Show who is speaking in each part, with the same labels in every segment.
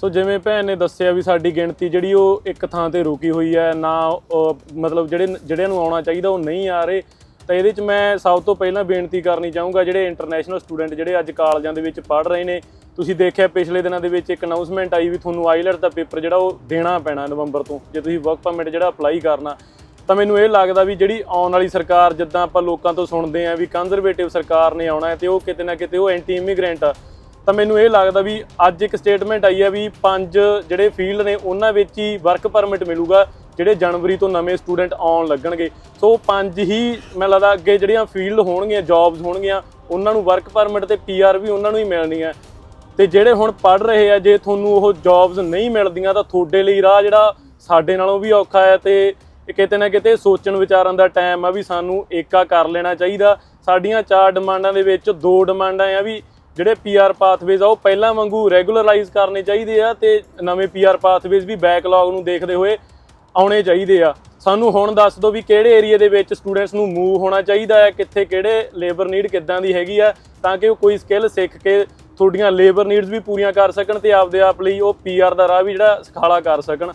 Speaker 1: ਸੋ ਜਿਵੇਂ ਭੈਣ ਨੇ ਦੱਸਿਆ ਵੀ ਸਾਡੀ ਗਿਣਤੀ ਜਿਹੜੀ ਉਹ ਇੱਕ ਥਾਂ ਤੇ ਰੁਕੀ ਹੋਈ ਹੈ, ਨਾ ਮਤਲਬ ਜਿਹੜੇ ਜਿਹੜਿਆਂ ਨੂੰ ਆਉਣਾ ਚਾਹੀਦਾ ਉਹ ਨਹੀਂ ਆ ਰਹੇ। ਤਾਂ ਇਹਦੇ ਚ ਮੈਂ ਸਭ ਤੋਂ ਪਹਿਲਾਂ ਬੇਨਤੀ ਕਰਨੀ ਚਾਹੂੰਗਾ, ਜਿਹੜੇ ਇੰਟਰਨੈਸ਼ਨਲ ਸਟੂਡੈਂਟ ਜਿਹੜੇ ਅੱਜ ਕਾਲਜਾਂ ਦੇ ਵਿੱਚ ਪੜ੍ਹ ਰਹੇ ਨੇ, ਤੁਸੀਂ ਦੇਖਿਆ ਪਿਛਲੇ ਦਿਨਾਂ ਦੇ ਵਿੱਚ ਇੱਕ ਅਨਾਉਂਸਮੈਂਟ ਆਈ ਵੀ ਤੁਹਾਨੂੰ ਆਈਲੈਟ ਦਾ ਪੇਪਰ ਜਿਹੜਾ ਉਹ ਦੇਣਾ ਪੈਣਾ ਨਵੰਬਰ ਤੋਂ, ਜੇ ਤੁਸੀਂ ਵਰਕ ਪਰਮਿਟ ਜਿਹੜਾ ਅਪਲਾਈ ਕਰਨਾ। ਤਾਂ ਮੈਨੂੰ ਇਹ ਲੱਗਦਾ ਵੀ ਜਿਹੜੀ ਆਉਣ ਵਾਲੀ ਸਰਕਾਰ, ਜਿੱਦਾਂ ਆਪਾਂ ਲੋਕਾਂ ਤੋਂ ਸੁਣਦੇ ਆਂ ਵੀ ਕੰਜ਼ਰਵੇਟਿਵ ਸਰਕਾਰ ਨੇ ਆਉਣਾ ਹੈ ਤੇ ਉਹ ਕਿਤੇ ਨਾ ਕਿਤੇ ਉਹ ਐਂਟੀ ਇਮੀਗ੍ਰੈਂਟ ਆ। ਤਾਂ ਮੈਨੂੰ ਇਹ ਲੱਗਦਾ ਵੀ ਅੱਜ ਇੱਕ ਸਟੇਟਮੈਂਟ ਆਈ ਹੈ ਵੀ ਪੰਜ ਜਿਹੜੇ ਫੀਲਡ ਨੇ, ਉਹਨਾਂ ਵਿੱਚ ਹੀ ਵਰਕ ਪਰਮਿਟ ਮਿਲੂਗਾ, ਜਿਹੜੇ ਜਨਵਰੀ ਤੋਂ ਨਵੇਂ ਸਟੂਡੈਂਟ ਆਉਣ ਲੱਗਣਗੇ। ਸੋ ਪੰਜ ਹੀ ਮੈਨੂੰ ਲੱਗਦਾ ਅੱਗੇ ਜਿਹੜੀਆਂ ਫੀਲਡ ਹੋਣਗੀਆਂ ਜੌਬਸ ਹੋਣਗੀਆਂ, ਉਹਨਾਂ ਨੂੰ ਵਰਕ ਪਰਮਿਟ ਤੇ ਪੀਆਰ ਵੀ ਉਹਨਾਂ ਨੂੰ ਹੀ ਮਿਲਣੀ ਹੈ ਤੇ ਜਿਹੜੇ ਹੁਣ ਪੜ ਰਹੇ ਆ, ਜੇ ਤੁਹਾਨੂੰ ਉਹ ਜੌਬਸ ਨਹੀਂ ਮਿਲਦੀਆਂ, ਤਾਂ ਤੁਹਾਡੇ ਲਈ ਰਾਹ ਜਿਹੜਾ ਸਾਡੇ ਨਾਲੋਂ ਵੀ ਔਖਾ ਹੈ ਤੇ ਕਿਤੇ ਨਾ ਕਿਤੇ ਸੋਚਣ ਵਿਚਾਰਨ ਦਾ ਟਾਈਮ ਆ ਵੀ ਸਾਨੂੰ ਏਕਾ ਕਰ ਲੈਣਾ ਚਾਹੀਦਾ। ਸਾਡੀਆਂ ਚਾਰ ਡਿਮਾਂਡਾਂ ਦੇ ਵਿੱਚ ਦੋ ਡਿਮਾਂਡਾਂ ਆ ਵੀ ਜਿਹੜੇ ਪੀਆਰ ਪਾਥਵੇਜ਼ ਆ, ਉਹ ਪਹਿਲਾਂ ਵਾਂਗੂ ਰੈਗੂਲਰਾਈਜ਼ ਕਰਨੇ ਚਾਹੀਦੇ ਆ ਤੇ ਨਵੇਂ ਪੀਆਰ ਪਾਥਵੇਜ਼ ਵੀ ਬੈਕਲੌਗ ਨੂੰ ਦੇਖਦੇ ਹੋਏ ਆਉਣੇ ਚਾਹੀਦੇ ਆ। ਸਾਨੂੰ ਹੁਣ ਦੱਸ ਦਿਓ ਵੀ ਕਿਹੜੇ ਏਰੀਆ ਦੇ ਵਿੱਚ ਸਟੂਡੈਂਟਸ ਨੂੰ ਮੂਵ ਹੋਣਾ ਚਾਹੀਦਾ ਹੈ, ਕਿੱਥੇ ਕਿਹੜੇ ਲੇਬਰ ਨੀਡ ਕਿੱਦਾਂ ਦੀ ਹੈਗੀ ਆ, ਤਾਂ ਕਿ ਉਹ ਕੋਈ ਸਕਿੱਲ ਸਿੱਖ ਕੇ ਤੁਹਾਡੀਆਂ ਲੇਬਰ ਨੀਡਸ ਵੀ ਪੂਰੀਆਂ ਕਰ ਸਕਣ ਤੇ ਆਪਦੇ ਆਪ ਲਈ ਉਹ ਪੀਆਰ ਦਾ ਰਾਹ ਵੀ ਜਿਹੜਾ ਸਖਾਲਾ ਕਰ ਸਕਣ।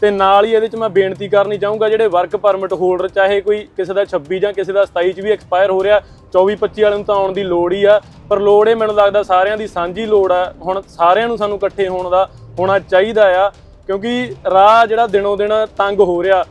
Speaker 1: ਤੇ ਨਾਲ ਹੀ ਇਹਦੇ ਚ ਮੈਂ ਬੇਨਤੀ ਕਰਨੀ ਚਾਹੂੰਗਾ, ਜਿਹੜੇ ਵਰਕ ਪਰਮਿਟ ਹੋਲਡਰ ਚਾਹੇ ਕੋਈ ਕਿਸੇ ਦਾ 26 ਜਾਂ ਕਿਸੇ ਦਾ 27 ਚ ਵੀ ਐਕਸਪਾਇਰ ਹੋ ਰਿਹਾ 24 25 ਵਾਲੇ ਨੂੰ ਤਾਂ ਆਉਣ ਦੀ ਲੋੜ ਹੀ ਆ, ਪਰ ਲੋੜ ਇਹ ਮੈਨੂੰ ਲੱਗਦਾ ਸਾਰਿਆਂ ਦੀ ਸਾਂਝੀ ਲੋੜ ਆ। ਹੁਣ ਸਾਰਿਆਂ ਨੂੰ ਸਾਨੂੰ ਇਕੱਠੇ ਹੋਣ ਦਾ ਹੋਣਾ ਚਾਹੀਦਾ ਆ, ਕਿਉਂਕਿ ਰਾਹ ਜਿਹੜਾ ਦਿਨੋਂ ਦਿਨ ਤੰਗ ਹੋ ਰਿਹਾ।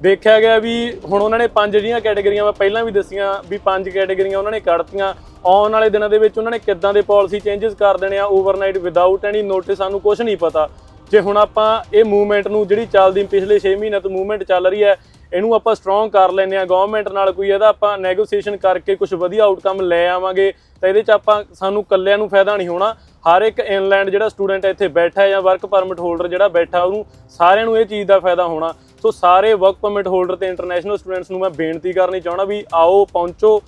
Speaker 1: ਦੇਖਿਆ ਗਿਆ ਵੀ ਹੁਣ ਉਹਨਾਂ ਨੇ ਪੰਜ ਜਿਹੜੀਆਂ ਕੈਟਾਗਰੀਆਂ ਮੈਂ ਪਹਿਲਾਂ ਵੀ ਦੱਸੀਆਂ, ਵੀ ਪੰਜ ਕੈਟਾਗਰੀਆਂ ਉਹਨਾਂ ਨੇ ਕੱਢਤੀਆਂ। ਆਉਣ ਵਾਲੇ ਦਿਨਾਂ ਦੇ ਵਿੱਚ ਉਹਨਾਂ ਨੇ ਕਿੱਦਾਂ ਦੇ ਪਾਲਿਸੀ ਚੇਂਜਸ ਕਰ ਦੇਣੇ ਆ ਓਵਰਨਾਈਟ ਵਿਦਆਊਟ ਐਨੀ ਨੋਟਿਸ ਸਾਨੂੰ ਕੁਝ ਨਹੀਂ ਪਤਾ। ਜੇ ਹੁਣ ਆਪਾਂ ਇਹ ਮੂਵਮੈਂਟ ਨੂੰ ਜਿਹੜੀ ਚੱਲਦੀ ਪਿਛਲੇ 6 ਮਹੀਨਿਆਂ ਤੋਂ ਮੂਵਮੈਂਟ ਚੱਲ ਰਹੀ ਹੈ, ਇਹਨੂੰ ਆਪਾਂ ਸਟਰੋਂਗ ਕਰ ਲੈਂਦੇ ਆ ਗਵਰਨਮੈਂਟ ਨਾਲ ਕੋਈ ਇਹਦਾ ਆਪਾਂ ਨੈਗੋਸੀਏਸ਼ਨ ਕਰਕੇ ਕੁਝ ਵਧੀਆ ਆਊਟਕਮ ਲੈ ਆਵਾਂਗੇ, ਤਾਂ ਇਹਦੇ ਚ ਆਪਾਂ ਸਾਨੂੰ ਕੱਲਿਆਂ ਨੂੰ ਫਾਇਦਾ ਨਹੀਂ ਹੋਣਾ। ਹਰ ਇੱਕ ਇਨਲੈਂਡ ਜਿਹੜਾ ਸਟੂਡੈਂਟ ਇੱਥੇ ਬੈਠਾ ਜਾਂ ਵਰਕ ਪਰਮਿਟ ਹੋਲਡਰ ਜਿਹੜਾ ਬੈਠਾ, ਉਹਨੂੰ ਸਾਰਿਆਂ ਨੂੰ ਇਹ ਚੀਜ਼ ਦਾ ਫਾਇਦਾ ਹੋਣਾ। ਸੋ ਸਾਰੇ ਵਰਕ ਪਰਮਿਟ ਹੋਲਡਰ ਤੇ ਇੰਟਰਨੈਸ਼ਨਲ ਸਟੂਡੈਂਟਸ ਨੂੰ ਮੈਂ ਬੇਨਤੀ ਕਰਨੀ ਚਾਹਣਾ ਵੀ ਆਓ, ਪਹੁੰਚੋ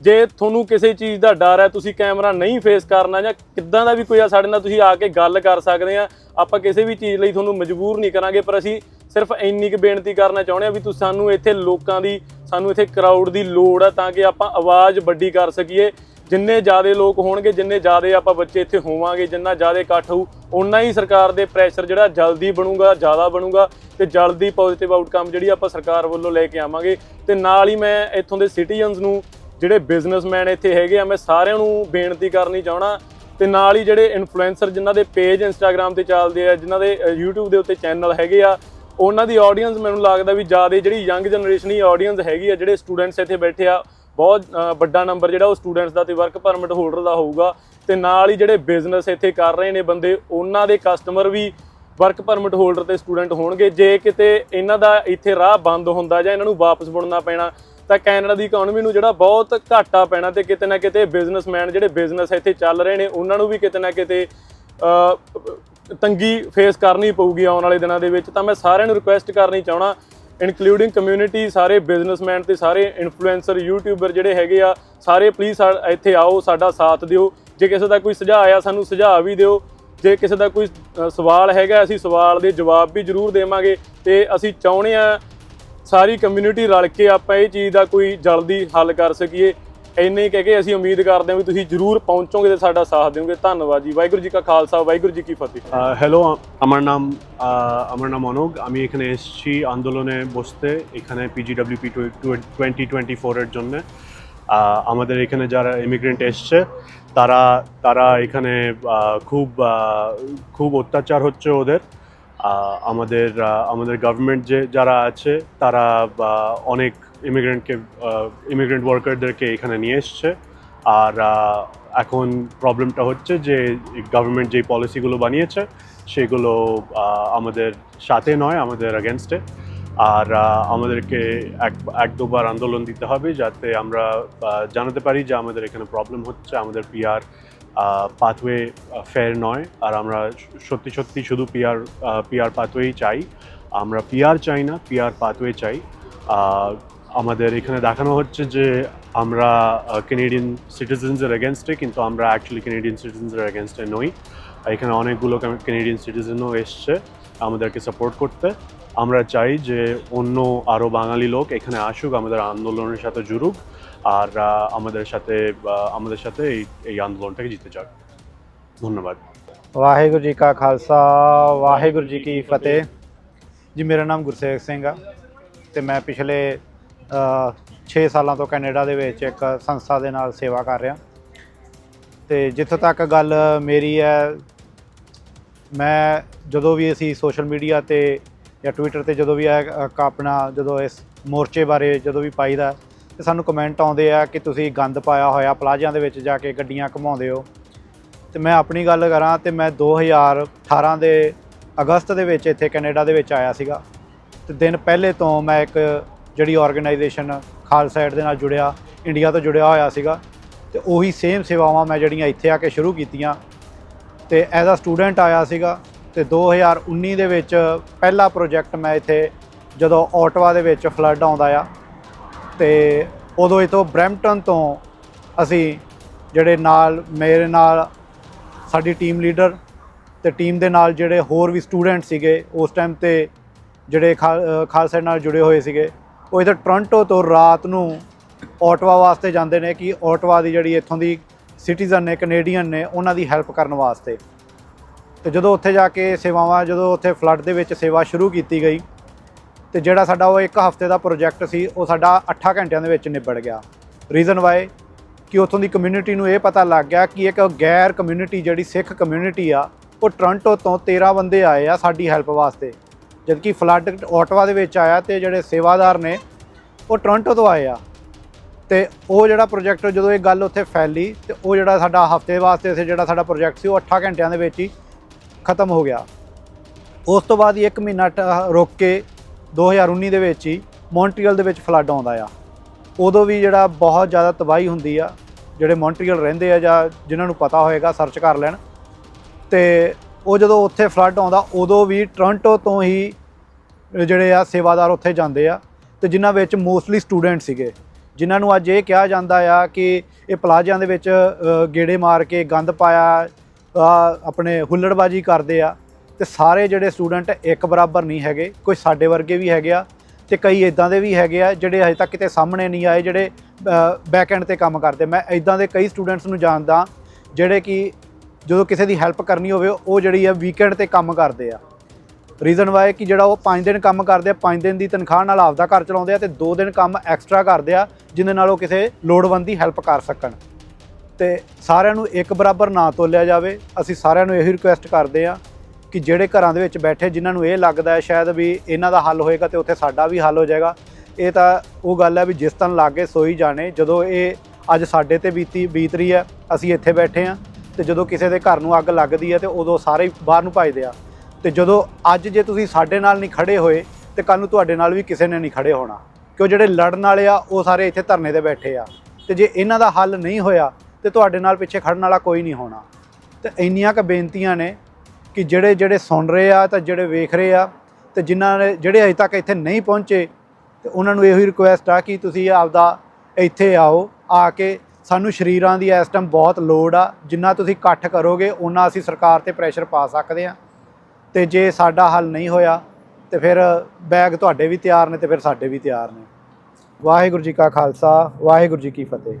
Speaker 1: ਜੇ ਤੁਹਾਨੂੰ ਕਿਸੇ ਚੀਜ਼ ਦਾ ਡਰ ਹੈ, ਤੁਸੀਂ ਕੈਮਰਾ ਨਹੀਂ ਫੇਸ ਕਰਨਾ ਜਾਂ ਕਿੱਦਾਂ ਦਾ ਵੀ ਕੋਈ ਆ, ਸਾਡੇ ਨਾਲ ਤੁਸੀਂ ਆ ਕੇ ਗੱਲ ਕਰ ਸਕਦੇ ਆ। ਆਪਾਂ ਕਿਸੇ ਵੀ ਚੀਜ਼ ਲਈ ਤੁਹਾਨੂੰ ਮਜਬੂਰ ਨਹੀਂ ਕਰਾਂਗੇ, ਪਰ ਅਸੀਂ ਸਿਰਫ ਇੰਨੀ ਕੁ ਬੇਨਤੀ ਕਰਨਾ ਚਾਹੁੰਦੇ ਆ ਵੀ ਤੁਸੀਂ ਸਾਨੂੰ ਇੱਥੇ ਲੋਕਾਂ ਦੀ, ਸਾਨੂੰ ਇੱਥੇ ਕਰਾਊਡ ਦੀ ਲੋੜ ਆ ਤਾਂ ਕਿ ਆਪਾਂ ਆਵਾਜ਼ ਵੱਡੀ ਕਰ ਸਕੀਏ। ਜਿੰਨੇ ਜ਼ਿਆਦਾ ਲੋਕ ਹੋਣਗੇ, ਜਿੰਨੇ ਜ਼ਿਆਦਾ ਆਪਾਂ ਬੱਚੇ ਇੱਥੇ ਹੋਵਾਂਗੇ, ਜਿੰਨਾ ਜ਼ਿਆਦਾ ਇਕੱਠ ਹੋਊ ਉਨਾ ਹੀ ਸਰਕਾਰ ਦੇ ਪ੍ਰੈਸ਼ਰ ਜਿਹੜਾ ਜਲਦੀ ਬਣੂਗਾ, ਜ਼ਿਆਦਾ ਬਣੂਗਾ ਤੇ ਜਲਦੀ ਪੋਜ਼ਿਟਿਵ ਆਊਟਕਮ ਜਿਹੜੀ ਆਪਾਂ ਸਰਕਾਰ ਵੱਲੋਂ ਲੈ ਕੇ ਆਵਾਂਗੇ। ਤੇ ਨਾਲ ਹੀ ਮੈਂ ਇੱਥੋਂ ਦੇ ਸਿਟੀਜ਼ਨਸ ਨੂੰ ਜਿਹੜੇ ਬਿਜ਼ਨਸਮੈਨ ਇੱਥੇ ਹੈਗੇ ਆ, ਮੈਂ ਸਾਰਿਆਂ ਨੂੰ ਬੇਨਤੀ ਕਰਨੀ ਚਾਹਣਾ ਤੇ ਨਾਲ ਹੀ ਜਿਹੜੇ ਇਨਫਲੂਐਂਸਰ ਜਿਨ੍ਹਾਂ ਦੇ ਪੇਜ ਇੰਸਟਾਗ੍ਰam ਤੇ ਚੱਲਦੇ ਆ, ਜਿਨ੍ਹਾਂ ਦੇ YouTube ਦੇ ਉੱਤੇ ਚੈਨਲ ਹੈਗੇ ਆ, ਉਹਨਾਂ ਦੀ ਆਡੀਅנס ਮੈਨੂੰ ਲੱਗਦਾ ਵੀ ਜ਼ਿਆਦਾ ਜਿਹੜੀ ਯੰਗ ਜਨਰੇਸ਼ਨ ਦੀ ਆਡੀਅנס ਹੈਗੀ ਆ, ਜਿਹੜੇ ਸਟੂਡੈਂਟਸ ਇੱਥੇ ਬੈਠੇ ਆ, ਬਹੁਤ ਵੱਡਾ ਨੰਬਰ ਜਿਹੜਾ ਉਹ ਸਟੂਡੈਂਟਸ ਦਾ ਤੇ ਵਰਕ ਪਰਮਿਟ ਹੋਲਡਰ ਦਾ ਹੋਊਗਾ ਤੇ ਨਾਲ ਹੀ ਜਿਹੜੇ ਬਿਜ਼ਨਸ ਇੱਥੇ ਕਰ ਰਹੇ ਨੇ ਬੰਦੇ, ਉਹਨਾਂ ਦੇ ਕਸਟਮਰ ਵੀ ਵਰਕ ਪਰਮਿਟ ਹੋਲਡਰ ਤੇ ਸਟੂਡੈਂਟ ਹੋਣਗੇ, ਜੇ ਕਿਤੇ ਇਹਨਾਂ ਦਾ ਇੱਥੇ ਰਾਹ ਬੰਦ ਹੁੰਦਾ ਜਾਂ ਇਹਨਾਂ ਨੂੰ ਵਾਪਸ ਮੁੜਨਾ ਪੈਣਾ ਤਾਂ ਕੈਨੇਡਾ ਦੀ ਇਕਨੋਮੀ ਨੂੰ ਜਿਹੜਾ ਬਹੁਤ ਘਾਟਾ ਪੈਣਾ ਤੇ ਕਿਤੇ ਨਾ ਕਿਤੇ ਬਿਜ਼ਨਸਮੈਨ ਜਿਹੜੇ ਬਿਜ਼ਨਸ ਇੱਥੇ ਚੱਲ ਰਹੇ ਨੇ, ਉਹਨਾਂ ਨੂੰ ਵੀ ਕਿਤੇ ਨਾ ਕਿਤੇ ਤੰਗੀ ਫੇਸ ਕਰਨੀ ਪਊਗੀ ਆਉਣ ਵਾਲੇ ਦਿਨਾਂ ਦੇ ਵਿੱਚ। ਤਾਂ ਮੈਂ ਸਾਰਿਆਂ ਨੂੰ ਰਿਕੁਐਸਟ ਕਰਨੀ ਚਾਹਣਾ ਇਨਕਲੂਡਿੰਗ ਕਮਿਊਨਿਟੀ ਸਾਰੇ ਬਿਜ਼ਨਸਮੈਨ ਤੇ ਸਾਰੇ ਇਨਫਲੂਐਂਸਰ ਯੂਟਿਊਬਰ ਜਿਹੜੇ ਹੈਗੇ ਆ, ਸਾਰੇ ਪਲੀਜ਼ ਇੱਥੇ ਆਓ, ਸਾਡਾ ਸਾਥ ਦਿਓ। ਜੇ ਕਿਸੇ ਦਾ ਕੋਈ ਸੁਝਾਅ ਆ ਸਾਨੂੰ ਸੁਝਾਅ ਵੀ ਦਿਓ। ਜੇ ਕਿਸੇ ਦਾ ਕੋਈ ਸਵਾਲ ਹੈਗਾ, ਅਸੀਂ ਸਵਾਲ ਦੇ ਜਵਾਬ ਵੀ ਜ਼ਰੂਰ ਦੇਵਾਂਗੇ ਤੇ ਅਸੀਂ ਚਾਹੁੰਦੇ ਆ ਸਾਰੀ ਕਮਿਊਨਿਟੀ ਰਲ ਕੇ ਆਪਾਂ ਇਹ ਚੀਜ਼ ਦਾ ਕੋਈ ਜਲਦੀ ਹੱਲ ਕਰ ਸਕੀਏ ਇੰਨੇ ਹੀ ਕਹਿ ਕੇ ਅਸੀਂ ਉਮੀਦ ਕਰਦੇ ਹਾਂ ਵੀ ਤੁਸੀਂ ਜ਼ਰੂਰ ਪਹੁੰਚੋਗੇ ਤੇ ਸਾਡਾ ਸਾਥ ਦਿਓਗੇ ধন্যবাদ ਜੀ ਵਾਹਿਗੁਰੂ ਜੀ ਕਾ খালসা ਵਾਹਿਗੁਰੂ ਜੀ কি ফতেহ
Speaker 2: হ্যালো আমার নাম আহ, আমার নাম অনগ আমি এখানে এসেছি আন্দোলনে বসতে এখানে পিজিডব্লিউপি টোয়েন্টি টোয়েন্টি ফোরের জন্য আমাদের এখানে যারা ইমিগ্রেন্ট এসছে তারা তারা এখানে আহ, খুব আহ, খুব অত্যাচার হচ্ছে ওদের আহ, আমাদের আমাদের গভর্নমেন্ট যে, যারা আছে, তারা অনেক ইমিগ্রেন্টকে ইমিগ্রেন্ট ওয়ার্কারদেরকে এখানে নিয়ে এসছে। আর এখন প্রবলেমটা হচ্ছে যে গভর্নমেন্ট যেই পলিসিগুলো বানিয়েছে, সেগুলো আমাদের সাথে নয়, আমাদের অ্যাগেনস্টে আর আমাদেরকে এক এক দুবার আন্দোলন দিতে হবে যাতে আমরা জানাতে পারি যে আমাদের এখানে প্রবলেম হচ্ছে, আমাদের পিআর পাথওয়ে ফেয়ার নয়। আর আমরা সত্যি সত্যি শুধু পিআর পিআর পাথওয়েই চাই। আমরা পিআর চাই না পিআর পাথওয়ে চাই। আমাদের এখানে দেখানো হচ্ছে যে আমরা কেনেডিয়ান সিটিজেন্সের এগেনস্টে কিন্তু আমরা অ্যাকচুয়ালি কেনেডিয়ান সিটিজেন্সের এগেনস্টে নই। এখানে অনেকগুলো কেনেডিয়ান সিটিজেনও এসছে আমাদেরকে সাপোর্ট করতে। আমরা চাই যে অন্য আরও বাঙালি লোক এখানে আসুক আমাদের আন্দোলনের সাথে জুড়ুক আর আহ, আমাদের সাথে আহ, আমাদের সাথে এই এই আন্দোলনটাকে জিতে যাক ধন্যবাদ
Speaker 3: ਵਾਹਿਗੁਰੂ ਜੀ ਕਾ ਖਾਲਸਾ ਵਾਹਿਗੁਰੂ ਜੀ ਕੀ ਫਤਿਹ ਜੀ ਮੇਰਾ ਨਾਮ ਗੁਰਸੇਵਕ ਸਿੰਘ ਆ ਤੇ ਮੈਂ ਪਿਛਲੇ 6 ਸਾਲਾਂ ਤੋਂ ਕੈਨੇਡਾ ਦੇ ਵਿੱਚ ਇੱਕ ਸੰਸਥਾ ਦੇ ਨਾਲ ਸੇਵਾ ਕਰ ਰਿਹਾ ਤੇ ਜਿੱਥੋਂ ਤੱਕ ਗੱਲ ਮੇਰੀ ਹੈ ਮੈਂ ਜਦੋਂ ਵੀ ਅਸੀਂ ਸੋਸ਼ਲ ਮੀਡੀਆ ਤੇ ਜਾਂ ਟਵਿੱਟਰ ਤੇ ਜਦੋਂ ਵੀ ਇਹ ਅ, ਆਪਣਾ ਜਦੋਂ ਇਸ ਮੋਰਚੇ ਬਾਰੇ ਜਦੋਂ ਵੀ ਪਾਈਦਾ ਤੇ ਸਾਨੂੰ ਕਮੈਂਟ ਆਉਂਦੇ ਆ ਕਿ ਤੁਸੀਂ ਗੰਦ ਪਾਇਆ ਹੋਇਆ ਪਲਾਜ਼ਿਆਂ ਦੇ ਵਿੱਚ ਜਾ ਕੇ ਗੱਡੀਆਂ ਘੁਮਾਉਂਦੇ ਹੋ। ਤੇ ਮੈਂ ਆਪਣੀ ਗੱਲ ਕਰਾਂ ਤੇ ਮੈਂ 2018 ਦੇ ਅਗਸਤ ਦੇ ਵਿੱਚ ਇੱਥੇ ਕੈਨੇਡਾ ਦੇ ਵਿੱਚ ਆਇਆ ਸੀਗਾ। ਤੇ ਦਿਨ ਪਹਿਲੇ ਤੋਂ ਮੈਂ ਇੱਕ ਜਿਹੜੀ ਆਰਗੇਨਾਈਜੇਸ਼ਨ ਖਾਲਸਾ ਏਡ ਦੇ ਨਾਲ ਜੁੜਿਆ ਇੰਡੀਆ ਤੋਂ ਜੁੜਿਆ ਹੋਇਆ ਸੀਗਾ। ਤੇ ਉਹੀ ਸੇਮ ਸੇਵਾਵਾਂ ਮੈਂ ਜਿਹੜੀਆਂ ਇੱਥੇ ਆ ਕੇ ਸ਼ੁਰੂ ਕੀਤੀਆਂ। ਤੇ ਐਜ਼ ਅ ਸਟੂਡੈਂਟ ਆਇਆ ਸੀਗਾ ਤੇ 2019 ਦੇ ਵਿੱਚ ਪਹਿਲਾ ਪ੍ਰੋਜੈਕਟ ਮੈਂ ਇੱਥੇ ਜਦੋਂ ਆਟਵਾ ਦੇ ਵਿੱਚ ਫਲੱਡ ਆਉਂਦਾ ਆ ਤੇ ਉਦੋਂ ਇਤੋਂ ਬ੍ਰੈਂਪਟਨ ਤੋਂ ਅਸੀਂ ਜਿਹੜੇ ਨਾਲ ਮੇਰੇ ਨਾਲ ਸਾਡੀ ਟੀਮ ਲੀਡਰ ਤੇ ਟੀਮ ਦੇ ਨਾਲ ਜਿਹੜੇ ਹੋਰ ਵੀ ਸਟੂਡੈਂਟ ਸੀਗੇ ਉਸ ਟਾਈਮ ਤੇ ਜਿਹੜੇ ਖਾਲ- ਅ, ਖਾਲਸਾ ਨਾਲ ਜੁੜੇ ਹੋਏ ਸੀਗੇ ਉਹ ਇਧਰ ਟੋਰਾਂਟੋ ਤੋਂ ਰਾਤ ਨੂੰ ਆਟਵਾ ਵਾਸਤੇ ਜਾਂਦੇ ਨੇ ਕਿ ਆਟਵਾ ਦੀ ਜਿਹੜੀ ਇੱਥੋਂ ਦੀ ਸਿਟੀਜ਼ਨ ਨੇ ਕੈਨੇਡੀਅਨ ਨੇ ਉਹਨਾਂ ਦੀ ਹੈਲਪ ਕਰਨ ਵਾਸਤੇ। ਤੇ ਜਦੋਂ ਉੱਥੇ ਜਾ ਕੇ ਸੇਵਾਵਾਂ, ਜਦੋਂ ਉੱਥੇ ਫਲੱਡ ਦੇ ਵਿੱਚ ਸੇਵਾ ਸ਼ੁਰੂ ਕੀਤੀ ਗਈ, ਤੇ ਜਿਹੜਾ ਸਾਡਾ ਉਹ ਇੱਕ ਹਫ਼ਤੇ ਦਾ ਪ੍ਰੋਜੈਕਟ ਸੀ, ਉਹ ਸਾਡਾ 8 ਘੰਟਿਆਂ ਦੇ ਵਿੱਚ ਨਿਬੜ ਗਿਆ। ਰੀਜ਼ਨ ਵਾਈ ਕਿ ਉੱਥੋਂ ਦੀ ਕਮਿਊਨਿਟੀ ਨੂੰ ਇਹ ਪਤਾ ਲੱਗ ਗਿਆ ਕਿ ਇੱਕ ਗੈਰ ਕਮਿਊਨਿਟੀ ਜਿਹੜੀ ਸਿੱਖ ਕਮਿਊਨਿਟੀ ਆ, ਉਹ ਟੋਰਾਂਟੋ ਤੋਂ 13 ਬੰਦੇ ਆਏ ਆ ਸਾਡੀ ਹੈਲਪ ਵਾਸਤੇ। ਜਦਕਿ ਫਲੱਡ ਆਟਵਾ ਦੇ ਵਿੱਚ ਆਇਆ ਤੇ ਜਿਹੜੇ ਸੇਵਾਦਾਰ ਨੇ, ਉਹ ਟੋਰਾਂਟੋ ਤੋਂ ਆਏ ਆ। ਤੇ ਉਹ ਜਿਹੜਾ ਪ੍ਰੋਜੈਕਟ ਜਦੋਂ ਇਹ ਗੱਲ ਉੱਥੇ ਫੈਲੀ, ਤੇ ਉਹ ਜਿਹੜਾ ਸਾਡਾ ਹਫ਼ਤੇ ਵਾਸਤੇ ਸੀ, ਜਿਹੜਾ ਸਾਡਾ ਪ੍ਰੋਜੈਕਟ ਸੀ, ਉਹ 8 ਘੰਟਿਆਂ ਦੇ ਵਿੱਚ ਹੀ ਖਤਮ ਹੋ ਗਿਆ। ਉਸ ਤੋਂ ਬਾਅਦ ਹੀ ਇੱਕ ਮਹੀਨਾ ਟ- ਰੁਕ ਕੇ 2019 ਦੇ ਵਿੱਚ ਹੀ ਮੌਂਟਰੀਅਲ ਦੇ ਵਿੱਚ ਫਲੱਡ ਆਉਂਦਾ ਆ। ਉਦੋਂ ਵੀ ਜਿਹੜਾ ਬਹੁਤ ਜ਼ਿਆਦਾ ਤਬਾਹੀ ਹੁੰਦੀ ਆ, ਜਿਹੜੇ ਮੌਂਟਰੀਅਲ ਰਹਿੰਦੇ ਆ ਜਾਂ ਜਿਨ੍ਹਾਂ ਨੂੰ ਪਤਾ ਹੋਏਗਾ ਸਰਚ ਕਰ ਲੈਣ। ਤੇ ਉਹ ਜਦੋਂ ਉੱਥੇ ਫਲੱਡ ਆਉਂਦਾ, ਉਦੋਂ ਵੀ ਟੋਰਾਂਟੋ ਤੋਂ ਹੀ ਜਿਹੜੇ ਆ ਸੇਵਾਦਾਰ ਉੱਥੇ ਜਾਂਦੇ ਆ। ਤੇ ਜਿਨ੍ਹਾਂ ਵਿੱਚ ਮੋਸਟਲੀ ਸਟੂਡੈਂਟ ਸੀਗੇ। ਜਿਨ੍ਹਾਂ ਨੂੰ ਅੱਜ ਇਹ ਕਿਹਾ ਜਾਂਦਾ ਆ ਕਿ ਇਹ ਪਲਾਜ਼ਿਆਂ ਦੇ ਵਿੱਚ ਗੇੜੇ ਮਾਰ ਕੇ ਗੰਦ ਪਾਇਆ ਆਪਣੇ ਹੁੱਲੜਬਾਜੀ ਕਰਦੇ ਆ ਤੇ ਸਾਰੇ ਜਿਹੜੇ ਸਟੂਡੈਂਟ ਇੱਕ ਬਰਾਬਰ ਨਹੀਂ ਹੈਗੇ, ਕੋਈ ਸਾਡੇ ਵਰਗੇ ਵੀ ਹੈਗੇ ਆ ਤੇ ਕਈ ਇਦਾਂ ਦੇ ਵੀ ਹੈਗੇ ਆ ਜਿਹੜੇ ਹਜੇ ਤੱਕ ਕਿਤੇ ਸਾਹਮਣੇ ਨਹੀਂ ਆਏ, ਜਿਹੜੇ ਬੈਕ ਐਂਡ ਤੇ ਕੰਮ ਕਰਦੇ। ਮੈਂ ਇਦਾਂ ਦੇ ਕਈ ਸਟੂਡੈਂਟਸ ਨੂੰ ਜਾਣਦਾ ਜਿਹੜੇ ਕਿ ਜਦੋਂ ਕਿਸੇ ਦੀ ਹੈਲਪ ਕਰਨੀ ਹੋਵੇ, ਉਹ ਜਿਹੜੀ ਆ ਵੀਕਐਂਡ ਤੇ ਕੰਮ ਕਰਦੇ ਆ। ਰੀਜ਼ਨ ਵਾਏ ਕਿ ਜਿਹੜਾ ਉਹ 5 ਦਿਨ ਕੰਮ ਕਰਦੇ ਆ 5 ਦਿਨ ਦੀ ਤਨਖਾਹ ਨਾਲ ਆਪਦਾ ਘਰ ਚਲਾਉਂਦੇ ਆ ਤੇ 2 ਦਿਨ ਕੰਮ ਐਕਸਟਰਾ ਕਰਦੇ ਆ ਜਿਹਦੇ ਨਾਲ ਉਹ ਕਿਸੇ ਲੋੜਵੰਦ ਦੀ ਹੈਲਪ ਕਰ ਸਕਣ। ਤੇ ਸਾਰਿਆਂ ਨੂੰ ਇੱਕ ਬਰਾਬਰ ਨਾ ਤੋਲਿਆ ਜਾਵੇ, ਅਸੀਂ ਸਾਰਿਆਂ ਨੂੰ ਇਹੀ ਰਿਕੁਐਸਟ ਕਰਦੇ ਆ ਕਿ ਜਿਹੜੇ ਘਰਾਂ ਦੇ ਵਿੱਚ ਬੈਠੇ ਜਿਨ੍ਹਾਂ ਨੂੰ ਇਹ ਲੱਗਦਾ ਹੈ ਸ਼ਾਇਦ ਵੀ ਇਹਨਾਂ ਦਾ ਹੱਲ ਹੋਏਗਾ ਤੇ ਉੱਥੇ ਸਾਡਾ ਵੀ ਹੱਲ ਹੋ ਜਾਏਗਾ। ਇਹ ਤਾਂ ਉਹ ਗੱਲ ਹੈ ਵੀ ਜਿਸ ਤਨ ਲਾਗੇ ਸੋਈ ਜਾਣੇ, ਜਦੋਂ ਇਹ ਅੱਜ ਸਾਡੇ ਤੇ ਬੀਤੀ, ਬੀਤ ਰਹੀ ਹੈ, ਅਸੀਂ ਇੱਥੇ ਬੈਠੇ ਆ ਤੇ ਜਦੋਂ ਕਿਸੇ ਦੇ ਘਰ ਨੂੰ ਅੱਗ ਲੱਗਦੀ ਹੈ ਤੇ ਉਦੋਂ ਸਾਰੇ ਹੀ ਬਾਹਰ ਨੂੰ ਭੱਜਦੇ ਆ। ਤੇ ਜਦੋਂ ਅੱਜ ਜੇ ਤੁਸੀਂ ਸਾਡੇ ਨਾਲ ਨਹੀਂ ਖੜੇ ਹੋਏ ਤੇ ਕੱਲ ਨੂੰ ਤੁਹਾਡੇ ਨਾਲ ਵੀ ਕਿਸੇ ਨੇ ਨਹੀਂ ਖੜੇ ਹੋਣਾ। ਕਿਉਂ ਜਿਹੜੇ ਲੜਨ ਵਾਲੇ ਆ, ਉਹ ਸਾਰੇ ਇੱਥੇ ਧਰਨੇ ਤੇ ਬੈਠੇ ਆ। ਤੇ ਜੇ ਇਹਨਾਂ ਦਾ ਹੱਲ ਨਹੀਂ ਹੋਇਆ ਤੇ ਤੁਹਾਡੇ ਨਾਲ ਪਿੱਛੇ ਖੜਨ ਵਾਲਾ ਕੋਈ ਨਹੀਂ ਹੋਣਾ। ਤੇ ਇੰਨੀਆਂ ਕ ਬੇਨਤੀਆਂ ਨੇ ਕਿ ਜਿਹੜੇ ਜਿਹੜੇ ਸੁਣ ਰਹੇ ਆ ਤਾਂ ਜਿਹੜੇ ਵੇਖ ਰਹੇ ਆ ਤੇ ਜਿਨ੍ਹਾਂ ਨੇ, ਜਿਹੜੇ ਅਜੇ ਤੱਕ ਇੱਥੇ ਨਹੀਂ ਪਹੁੰਚੇ, ਤੇ ਉਹਨਾਂ ਨੂੰ ਇਹੋ ਹੀ ਰਿਕੁਐਸਟ ਆ ਕਿ ਤੁਸੀਂ ਆਪਦਾ ਇੱਥੇ ਆਓ, ਆ ਕੇ ਸਾਨੂੰ ਸ਼ਰੀਰਾਂ ਦੀ ਇਸ ਟਾਈਮ ਬਹੁਤ ਲੋੜ ਆ। ਜਿੰਨਾ ਤੁਸੀਂ ਇਕੱਠ ਕਰੋਗੇ ਉਹਨਾਂ ਅਸੀਂ ਸਰਕਾਰ ਤੇ ਪ੍ਰੈਸ਼ਰ ਪਾ ਸਕਦੇ ਆ। ਤੇ ਜੇ ਸਾਡਾ ਹੱਲ ਨਹੀਂ ਹੋਇਆ, ਤੇ ਫਿਰ ਬੈਗ ਤੁਹਾਡੇ ਵੀ ਤਿਆਰ ਨੇ ਤੇ ਫਿਰ ਸਾਡੇ ਵੀ ਤਿਆਰ ਨੇ। ਵਾਹਿਗੁਰੂ ਜੀ ਕਾ ਖਾਲਸਾ, ਵਾਹਿਗੁਰੂ ਜੀ ਕੀ ਫਤਿਹ।